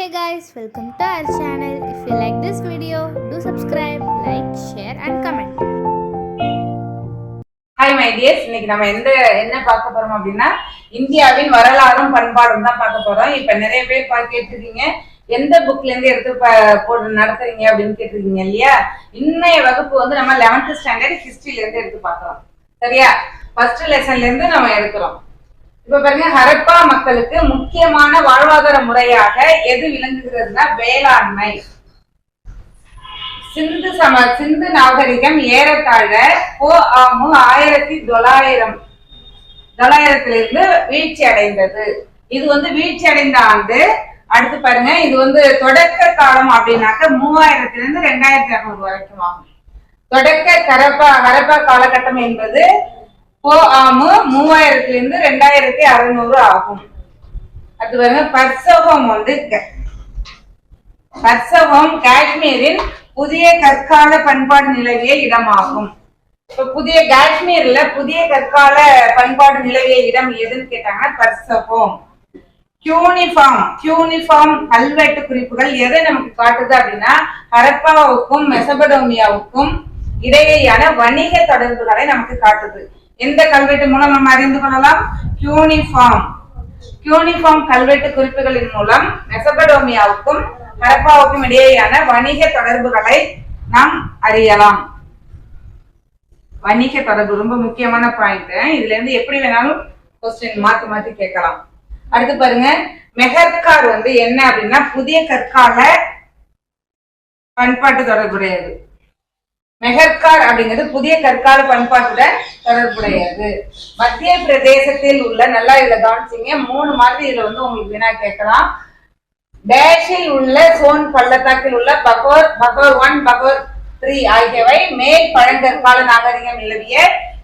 Hey guys, welcome to our channel if you like this video do subscribe like share and comment hi my dears இன்னைக்கு நம்ம எந்த என்ன பார்க்க போறோம் அப்படின்னா இந்தியாவின் வரலாறும் பண்பாடும் தான் பார்க்க போறோம். இப்ப நிறைய பேர் பார்த்து கேட்டிருக்கீங்க. எந்த புக்ல இருந்து எடுத்து போட்டு நடத்துறீங்க அப்படின்னு கேட்டிருக்கீங்க இல்லையா? இன்னைய வகுப்பு வந்து நம்ம லெவன்த் ஸ்டாண்டர்ட் ஹிஸ்டரியில இருந்து எடுத்து பார்க்கிறோம். சரியா? ஃபர்ஸ்ட் லெசன்ல இருந்து நம்ம எடுக்கிறோம். இப்ப பாருங்க ஹரப்பா மக்களுக்கு முக்கியமான வாழ்வாதார முறையாக எது விளங்குகிறதுனா வேளாண்மை. சிந்து சம சிந்து நாகரிகம் ஏறத்தாழ போ ஆமு ஆயிரத்தி தொள்ளாயிரம் தொள்ளாயிரத்திலிருந்து வீழ்ச்சி அடைந்தது. இது வந்து வீழ்ச்சி அடைந்த ஆண்டு. அடுத்து பாருங்க இது வந்து தொடக்க காலம் அப்படின்னாக்க மூவாயிரத்துல இருந்து ரெண்டாயிரத்தி அறுநூறு வரைக்கும் ஆகும். தொடக்க கரப்பா ஹரப்பா காலகட்டம் என்பது கோ ஆமு மூவாயிரத்துல இருந்து ரெண்டாயிரத்தி அறுநூறு ஆகும். அது பாருங்க பர்சவம் வந்து க- பர்சவம் காஷ்மீரின் புதிய கற்கால பண்பாடு நிலவிய இடமாகும். இப்ப புதிய காஷ்மீர்ல புதிய கற்கால பண்பாடு நிலவிய இடம் எதுன்னு கேட்டாங்கன்னா பர்சவம். கியூனிஃபார்ம் கியூனிஃபார்ம் கல்வெட்டு குறிப்புகள் எதை நமக்கு காட்டுது அப்படின்னா ஹரப்பாவுக்கும் மெசபடோமியாவுக்கும் இடையேயான வணிக தொடர்புகளை நமக்கு காட்டுது. எந்த கல்வெட்டு மூலம் நம்ம அறிந்து கொள்ளலாம்? கியூனிஃபார்ம் கியூனிஃபார்ம் கல்வெட்டு குறிப்புகளின் மூலம் மெசபடோமியாவுக்கும் ஹரப்பாவுக்கும் இடையேயான வணிக தொடர்புகளை நாம் அறியலாம். வணிக தொடர்பு ரொம்ப முக்கியமான பாயிண்ட் இதுல இருந்து எப்படி வேணாலும் கொஸ்டின் மாத்தி மாத்தி கேட்கலாம். அடுத்து பாருங்க மெஹர்கார் வந்து என்ன அப்படின்னா புதிய கற்கால பண்பாட்டு தொடர்புடையது. மெஹர்கார் அப்படிங்கிறது புதிய கற்கால பண்பாட்டுடன் தொடர்புடையது. மத்திய பிரதேசத்தில் உள்ள நல்லா இதுல கவனிச்சிங்க. மூணு மாதிரி இதுல வந்து உங்களுக்கு வினா கேட்கலாம். டேஷில் உள்ள சோன் பள்ளத்தாக்கில் உள்ள பகோர் பகோர் ஒன் பகோர் த்ரீ ஆகியவை மேல் பழங்கற்கால நாகரிகம் நிலவிய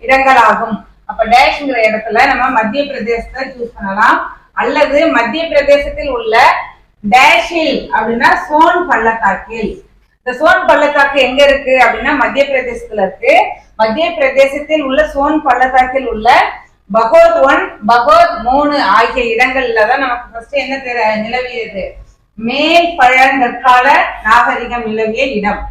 இடங்களாகும். அப்ப டேஷ்ங்கிற இடத்துல நம்ம மத்திய பிரதேசத்தை சூஸ் பண்ணலாம். அல்லது மத்திய பிரதேசத்தில் உள்ள டேஷில் அப்படின்னா சோன் பள்ளத்தாக்கில். இந்த சோன் பள்ளத்தாக்கு எங்க இருக்கு அப்படின்னா மத்திய பிரதேசத்துல இருக்கு. மத்திய பிரதேசத்தில் உள்ள சோன் பள்ளத்தாக்கில் உள்ள பகோத் ஒன் பகோத் மூணு ஆகிய இடங்கள்ல தான் நமக்கு ஃபர்ஸ்ட் என்ன தெரி- நிலவியது? மேல் பழங்கற்கால நாகரிகம் நிலவிய இடம்.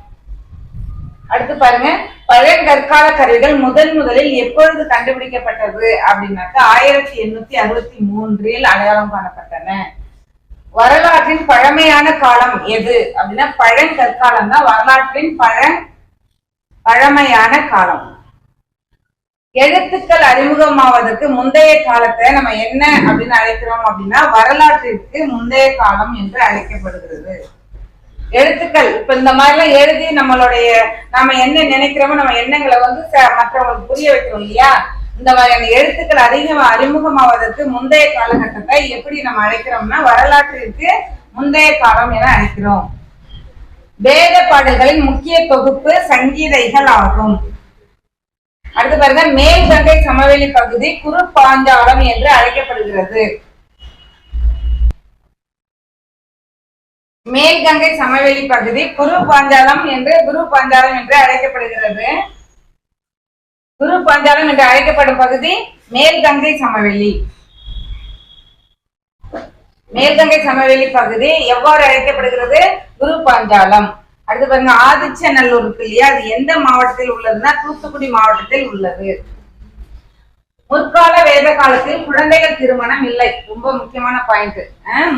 அடுத்து பாருங்க. பழங்கற்கால கருவிகள் முதன் முதலில் எப்பொழுது கண்டுபிடிக்கப்பட்டது அப்படின்னாக்கா ஆயிரத்தி எண்ணூத்தி அறுபத்தி மூன்றில் அடையாளம் காணப்பட்டன. வரலாற்றின் பழமையான காலம் எது? அப்படின்னா பழங்கற்காலம் தான். வரலாற்றின் பழ பழமையான காலம். எழுத்துக்கள் அறிமுகமாவதற்கு முந்தைய காலத்தை நம்ம என்ன அப்படின்னு அழைக்கிறோம் அப்படின்னா வரலாற்றிற்கு முந்தைய காலம் என்று அழைக்கப்படுகிறது. எழுத்துக்கள் இப்ப இந்த மாதிரி எல்லாம் எழுதி நம்மளுடைய நாம என்ன நினைக்கிறோமோ நம்ம எண்ணங்களை வந்து ச- மற்றவங்களுக்கு புரிய வைக்கிறோம் இல்லையா? இந்த மாதிரியான எழுத்துக்கள் அதிகம் அறிமுகமாவதற்கு முந்தைய காலகட்டத்தை எப்படி நம்ம அழைக்கிறோம்னா வரலாற்றிற்கு முந்தைய காலம் என அழைக்கிறோம். வேத பாடல்களின் முக்கிய தொகுப்பு சங்கீதைகள் ஆகும். அடுத்து பாருங்க மேல்கங்கை சமவெளி பகுதி குரு பாஞ்சாலம் என்று அழைக்கப்படுகிறது. மேல்கங்கை சமவெளி பகுதி குரு பாஞ்சாலம் என்று குரு பாஞ்சாலம் என்று அழைக்கப்படுகிறது. குரு பாஞ்சாலம் என்று அழைக்கப்படும் பகுதி மேல்கங்கை சமவெளி. மேல்கங்கை சமவெளி பகுதி எவ்வாறு அழைக்கப்படுகிறது? குரு பாஞ்சாலம். அடுத்து பாருங்க ஆதிச்சநல்லூர் இருக்கு இல்லையா? அது எந்த மாவட்டத்தில் உள்ளதுன்னா தூத்துக்குடி மாவட்டத்தில் உள்ளது. முற்கால வேத காலத்தில் குழந்தைகள் திருமணம் இல்லை. ரொம்ப முக்கியமான பாயிண்ட்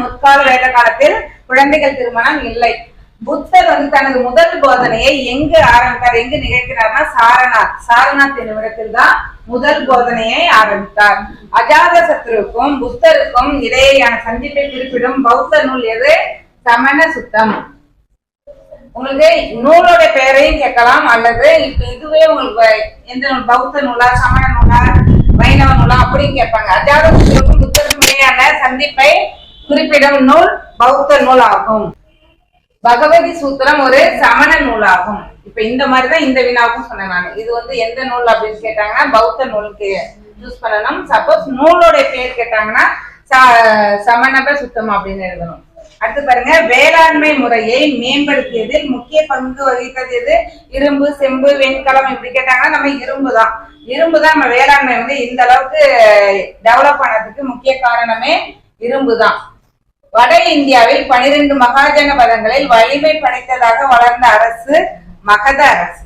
முற்கால வேத காலத்தில் குழந்தைகள் திருமணம் இல்லை. புத்தர் வந்து தனது முதல் போதனையை எங்கு ஆரம்பித்தார் எங்கு நிகழ்த்தினார்னா சாரநாத் சாரநாத் என்னும் தான் முதல் போதனையை ஆரம்பித்தார். அஜாத சத்ருக்கும் புத்தருக்கும் இடையேயான சந்திப்பை குறிப்பிடும் பௌத்த நூல் எது? சமண சுத்தம். உங்களுக்கு நூலோட பெயரையும் கேட்கலாம் அல்லது இப்ப இதுவே உங்களுக்கு எந்த நூல்? பௌத்த நூலா சமண நூலா வைணவ நூலா அப்படின்னு கேட்பாங்க. அஜாத சத்ருவுக்கும் புத்தருக்கும் இடையேயான சந்திப்பை குறிப்பிடும் நூல் பௌத்த நூல் ஆகும் பகவதி சூத்திரம் ஒரு சமண நூலாகும். இப்ப இந்த மாதிரிதான் இந்த வினாவுக்கும் சொன்னேன் நான். இது வந்து எந்த நூல் அப்படின்னு கேட்டாங்கன்னா பௌத்த நூலுக்கு சூஸ் பண்ணணும். சப்போஸ் நூலோட பேர் கேட்டாங்கன்னா ச- சமணப சுத்தம் அப்படின்னு எழுதணும். அடுத்து பாருங்க வேளாண்மை முறையை மேம்படுத்தியதில் முக்கிய பங்கு வகித்தது எது? இரும்பு செம்பு வெண்கலம் இப்படி கேட்டாங்கன்னா நம்ம இரும்பு தான் இரும்பு தான் நம்ம வேளாண்மை வந்து இந்த அளவுக்கு டெவலப் ஆனதுக்கு முக்கிய காரணமே இரும்பு தான் வட இந்தியாவில் பனிரெண்டு மகாஜன பதங்களில் வலிமை படைத்ததாக வளர்ந்த அரசு மகத அரசு.